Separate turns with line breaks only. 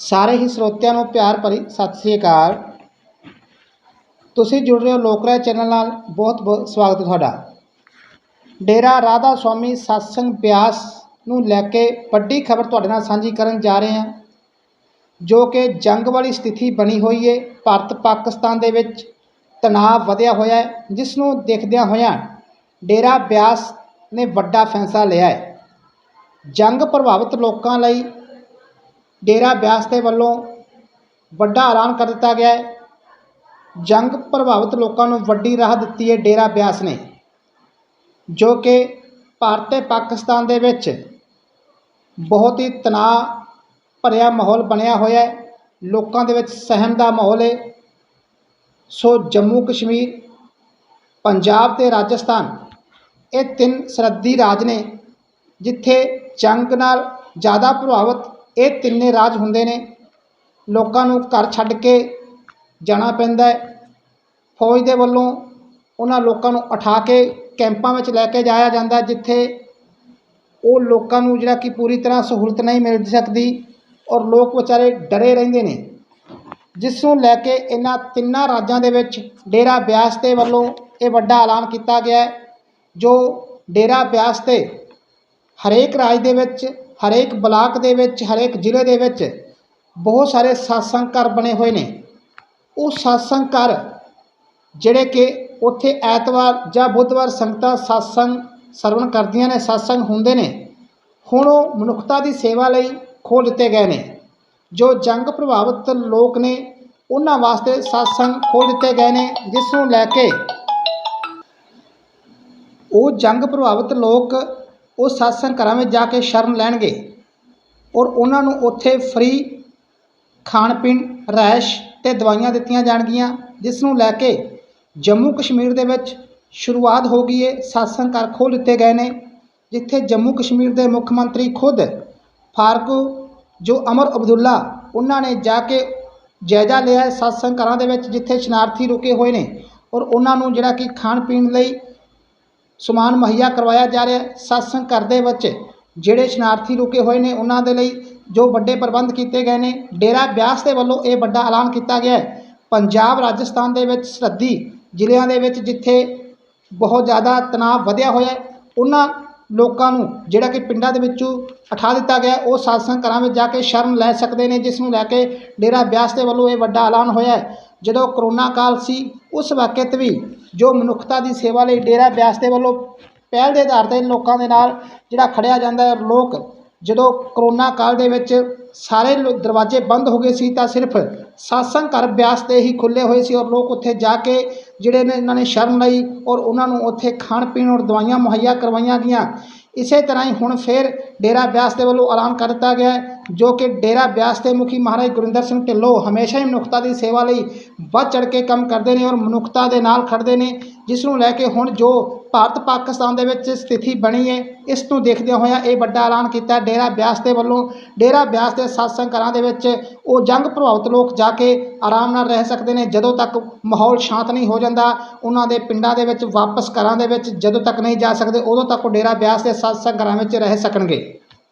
ਸਾਰੇ ਹੀ ਸਰੋਤਿਆਂ ਨੂੰ ਪਿਆਰ ਭਰੀ ਸਤਿ ਸ੍ਰੀ ਅਕਾਲ। ਤੁਸੀਂ ਜੁੜ ਰਹੇ ਹੋ ਲੋਕ ਰਾਏ ਚੈਨਲ ਨਾਲ। ਬਹੁਤ ਬਹੁਤ ਸਵਾਗਤ ਤੁਹਾਡਾ। ਡੇਰਾ ਰਾਧਾ ਸੁਆਮੀ ਸਤਸੰਗ ਬਿਆਸ ਨੂੰ ਲੈ ਕੇ ਵੱਡੀ ਖਬਰ ਤੁਹਾਡੇ ਨਾਲ ਸਾਂਝੀ ਕਰਨ ਜਾ ਰਹੇ ਹਾਂ, ਜੋ ਕਿ ਜੰਗ ਵਾਲੀ ਸਥਿਤੀ ਬਣੀ ਹੋਈ ਹੈ। ਭਾਰਤ ਪਾਕਿਸਤਾਨ ਦੇ ਵਿੱਚ ਤਣਾਅ ਵਧਿਆ ਹੋਇਆ ਹੈ, ਜਿਸ ਨੂੰ ਦੇਖਦਿਆਂ ਹੋਇਆਂ ਡੇਰਾ ਬਿਆਸ ਨੇ ਵੱਡਾ ਫੈਸਲਾ ਲਿਆ ਹੈ। ਜੰਗ ਪ੍ਰਭਾਵਿਤ ਲੋਕਾਂ ਲਈ ਡੇਰਾ ਬਿਆਸ ਦੇ ਵੱਲੋਂ ਵੱਡਾ ਐਲਾਨ ਕਰ ਦਿੱਤਾ ਗਿਆ ਹੈ। ਜੰਗ ਪ੍ਰਭਾਵਿਤ ਲੋਕਾਂ ਨੂੰ ਵੱਡੀ ਰਾਹ ਦਿੱਤੀ ਹੈ ਡੇਰਾ ਬਿਆਸ ਨੇ, ਜੋ ਕਿ ਭਾਰਤ ਤੇ ਪਾਕਿਸਤਾਨ ਦੇ ਵਿੱਚ ਬਹੁਤ ਹੀ ਤਣਾਅ ਭਰਿਆ ਮਾਹੌਲ ਬਣਿਆ ਹੋਇਆ ਹੈ। ਲੋਕਾਂ ਦੇ ਵਿੱਚ ਸਹਿਮ ਦਾ ਮਾਹੌਲ ਹੈ। ਸੋ ਜੰਮੂ ਕਸ਼ਮੀਰ, ਪੰਜਾਬ ਤੇ ਰਾਜਸਥਾਨ ਇਹ ਤਿੰਨ ਸਰਹੱਦੀ ਰਾਜ ਨੇ, ਜਿੱਥੇ ਜੰਗ ਨਾਲ ਜ਼ਿਆਦਾ ਪ੍ਰਭਾਵਿਤ ਇਹ ਤਿੰਨੇ ਰਾਜ ਹੁੰਦੇ ਨੇ। ਲੋਕਾਂ ਨੂੰ ਘਰ ਛੱਡ ਕੇ ਜਾਣਾ ਪੈਂਦਾ ਫੌਜ ਦੇ ਵੱਲੋਂ ਉਹਨਾਂ ਲੋਕਾਂ ਨੂੰ ਉਠਾ ਕੇ ਕੈਂਪਾਂ ਵਿੱਚ ਲੈ ਕੇ ਜਾਇਆ ਜਾਂਦਾ ਜਿੱਥੇ ਉਹ ਲੋਕਾਂ ਨੂੰ ਜਿਹੜਾ ਕਿ ਪੂਰੀ ਤਰ੍ਹਾਂ ਸਹੂਲਤ ਨਹੀਂ ਮਿਲ ਸਕਦੀ ਔਰ ਲੋਕ ਵਿਚਾਰੇ ਡਰੇ ਰਹਿੰਦੇ ਨੇ। ਜਿਸ ਨੂੰ ਲੈ ਕੇ ਇਹਨਾਂ ਤਿੰਨਾਂ ਰਾਜਾਂ ਦੇ ਵਿੱਚ ਡੇਰਾ ਬਿਆਸ ਦੇ ਵੱਲੋਂ ਇਹ ਵੱਡਾ ਐਲਾਨ ਕੀਤਾ ਗਿਆ ਜੋ ਡੇਰਾ ਬਿਆਸ ਤੇ ਹਰੇਕ ਰਾਜ ਦੇ ਵਿੱਚ ਹਰੇਕ ਬਲਾਕ ਦੇ ਵਿੱਚ, ਹਰੇਕ ਜ਼ਿਲ੍ਹੇ ਦੇ ਵਿੱਚ ਬਹੁਤ ਸਾਰੇ satsang ਘਰ ਬਣੇ ਹੋਏ ਨੇ। ਉਹ satsang ਘਰ ਜਿਹੜੇ ਕਿ ਉੱਥੇ ਐਤਵਾਰ ਜਾਂ ਬੁੱਧਵਾਰ ਸੰਗਤਾਂ satsang ਸਰਵਣ ਕਰਦੀਆਂ ਨੇ, satsang ਹੁੰਦੇ ਨੇ। ਹੁਣ ਉਹ ਮਨੁੱਖਤਾ ਦੀ ਸੇਵਾ ਲਈ ਖੋਲ੍ਹ ਦਿੱਤੇ ਗਏ ਨੇ। ਜੋ ਜੰਗ ਪ੍ਰਭਾਵਿਤ ਲੋਕ ਨੇ, ਉਹਨਾਂ ਵਾਸਤੇ satsang ਖੋਲ੍ਹ ਦਿੱਤੇ ਗਏ ਨੇ, ਜਿਸ ਨੂੰ ਲੈ ਕੇ ਉਹ ਜੰਗ ਪ੍ਰਭਾਵਿਤ ਲੋਕ ਉਹ satsang ਘਰਾਂ ਵਿੱਚ ਜਾ ਕੇ ਸ਼ਰਨ ਲੈਣਗੇ ਔਰ ਉਹਨਾਂ ਨੂੰ ਉੱਥੇ ਫ੍ਰੀ ਖਾਣ ਪੀਣ ਰਿਹਾਇਸ਼ ਅਤੇ ਦਵਾਈਆਂ ਦਿੱਤੀਆਂ ਜਾਣਗੀਆਂ, ਜਿਸ ਨੂੰ ਲੈ ਕੇ ਜੰਮੂ ਕਸ਼ਮੀਰ ਦੇ ਵਿੱਚ ਸ਼ੁਰੂਆਤ ਹੋ ਗਈ ਹੈ। satsang ਘਰ ਖੋਲ੍ਹ ਦਿੱਤੇ ਗਏ ਨੇ, ਜਿੱਥੇ ਜੰਮੂ ਕਸ਼ਮੀਰ ਦੇ ਮੁੱਖ ਮੰਤਰੀ ਖੁਦ ਫਾਰਕੂ ਜੋ ਅਮਰ ਅਬਦੁੱਲਾ, ਉਹਨਾਂ ਨੇ ਜਾ ਕੇ ਜਾਇਜ਼ਾ ਲਿਆ ਹੈ satsang ਘਰਾਂ ਦੇ ਵਿੱਚ, ਜਿੱਥੇ ਸ਼ਰਨਾਰਥੀ ਰੁਕੇ ਹੋਏ ਨੇ ਔਰ ਉਹਨਾਂ ਨੂੰ ਜਿਹੜਾ ਕਿ ਖਾਣ ਪੀਣ ਲਈ ਸਮਾਨ ਮੁਹੱਈਆ ਕਰਵਾਇਆ ਜਾ ਰਿਹਾ ਹੈ। satsang ਘਰ ਦੇ ਵਿੱਚ ਜਿਹੜੇ ਸ਼ਰਨਾਰਥੀ ਰੁਕੇ ਹੋਏ ਨੇ, ਉਹਨਾਂ ਦੇ ਲਈ ਜੋ ਵੱਡੇ ਪ੍ਰਬੰਧ ਕੀਤੇ ਗਏ ਨੇ, ਡੇਰਾ ਬਿਆਸ ਦੇ ਵੱਲੋਂ ਇਹ ਵੱਡਾ ਐਲਾਨ ਕੀਤਾ ਗਿਆ ਹੈ। ਪੰਜਾਬ, ਰਾਜਸਥਾਨ ਦੇ ਵਿੱਚ ਸਰਹੱਦੀ ਜ਼ਿਲ੍ਹਿਆਂ ਦੇ ਵਿੱਚ ਜਿੱਥੇ ਬਹੁਤ ਜ਼ਿਆਦਾ ਤਣਾਅ ਵਧਿਆ ਹੋਇਆ ਹੈ, ਉਹਨਾਂ ਲੋਕਾਂ ਨੂੰ ਜਿਹੜਾ ਕਿ ਪਿੰਡਾਂ ਦੇ ਵਿੱਚੋਂ ਉਠਾ ਦਿੱਤਾ ਗਿਆ ਉਹ satsang ਘਰਾਂ ਵਿੱਚ ਜਾ ਕੇ ਸ਼ਰਨ ਲੈ ਸਕਦੇ ਨੇ, ਜਿਸ ਨੂੰ ਲੈ ਕੇ ਡੇਰਾ ਬਿਆਸ ਦੇ ਵੱਲੋਂ ਇਹ ਵੱਡਾ ਐਲਾਨ ਹੋਇਆ ਹੈ। ਜਦੋਂ ਕਰੋਨਾ ਕਾਲ ਸੀ, ਉਸ ਵਕਤ ਵੀ ਜੋ ਮਨੁੱਖਤਾ ਦੀ ਸੇਵਾ ਲਈ ਡੇਰਾ ਬਿਆਸ ਦੇ ਵੱਲੋਂ ਪਹਿਲ ਦੇ ਆਧਾਰ 'ਤੇ ਲੋਕਾਂ ਦੇ ਨਾਲ ਜਿਹੜਾ ਖੜਿਆ ਜਾਂਦਾ ਹੈ, ਲੋਕ ਜਦੋਂ ਕਰੋਨਾ ਕਾਲ ਦੇ ਵਿੱਚ ਸਾਰੇ ਲੋ- ਦਰਵਾਜ਼ੇ ਬੰਦ ਹੋ ਗਏ ਸੀ, ਤਾਂ ਸਿਰਫ satsang ਘਰ ਬਿਆਸ 'ਤੇ ਹੀ ਖੁੱਲ੍ਹੇ ਹੋਏ ਸੀ ਔਰ ਲੋਕ ਉੱਥੇ ਜਾ ਕੇ ਜਿਹੜੇ ਨੇ, ਇਹਨਾਂ ਨੇ ਸ਼ਰਨ ਲਈ ਔਰ ਉਹਨਾਂ ਨੂੰ ਉੱਥੇ ਖਾਣ ਪੀਣ ਔਰ ਦਵਾਈਆਂ ਮੁਹੱਈਆ ਕਰਵਾਈਆਂ ਗਈਆਂ। ਇਸੇ ਤਰ੍ਹਾਂ ਹੀ ਹੁਣ ਫਿਰ ਡੇਰਾ ਬਿਆਸ ਦੇ ਵੱਲੋਂ ਐਲਾਨ ਕਰ ਦਿੱਤਾ ਗਿਆ ਹੈ, ਜੋ ਕਿ ਡੇਰਾ ਬਿਆਸ ਦੇ ਮੁਖੀ ਮਹਾਰਾਜ ਗੁਰਿੰਦਰ ਸਿੰਘ ਢਿੱਲੋਂ ਹਮੇਸ਼ਾ ਹੀ ਮਨੁੱਖਤਾ ਦੀ ਸੇਵਾ ਲਈ ਵੱਧ ਚੜ੍ਹ ਕੇ ਕੰਮ ਕਰਦੇ ਨੇ ਔਰ ਮਨੁੱਖਤਾ ਦੇ ਨਾਲ ਖੜ੍ਹਦੇ ਨੇ। ਜਿਸ ਨੂੰ ਲੈ ਕੇ ਹੁਣ ਜੋ ਭਾਰਤ ਪਾਕਿਸਤਾਨ ਦੇ ਵਿੱਚ ਸਥਿਤੀ ਬਣੀ ਹੈ, ਇਸ ਨੂੰ ਦੇਖਦਿਆਂ ਹੋਇਆਂ ਇਹ ਵੱਡਾ ਐਲਾਨ ਕੀਤਾ। ਡੇਰਾ ਬਿਆਸ ਦੇ ਵੱਲੋਂ, ਡੇਰਾ ਬਿਆਸ ਦੇ satsang ਘਰਾਂ ਦੇ ਵਿੱਚ ਉਹ ਜੰਗ ਪ੍ਰਭਾਵਿਤ ਲੋਕ ਜਾ ਕੇ ਆਰਾਮ ਨਾਲ ਰਹਿ ਸਕਦੇ ਨੇ। ਜਦੋਂ ਤੱਕ ਮਾਹੌਲ ਸ਼ਾਂਤ ਨਹੀਂ ਹੋ ਜਾਂਦਾ, ਉਹਨਾਂ ਦੇ ਪਿੰਡਾਂ ਦੇ ਵਿੱਚ ਵਾਪਸ ਘਰਾਂ ਦੇ ਵਿੱਚ ਜਦੋਂ ਤੱਕ ਨਹੀਂ ਜਾ ਸਕਦੇ, ਉਦੋਂ ਤੱਕ ਉਹ ਡੇਰਾ ਬਿਆਸ ਦੇ satsang ਘਰਾਂ ਵਿੱਚ ਰਹਿ ਸਕਣਗੇ।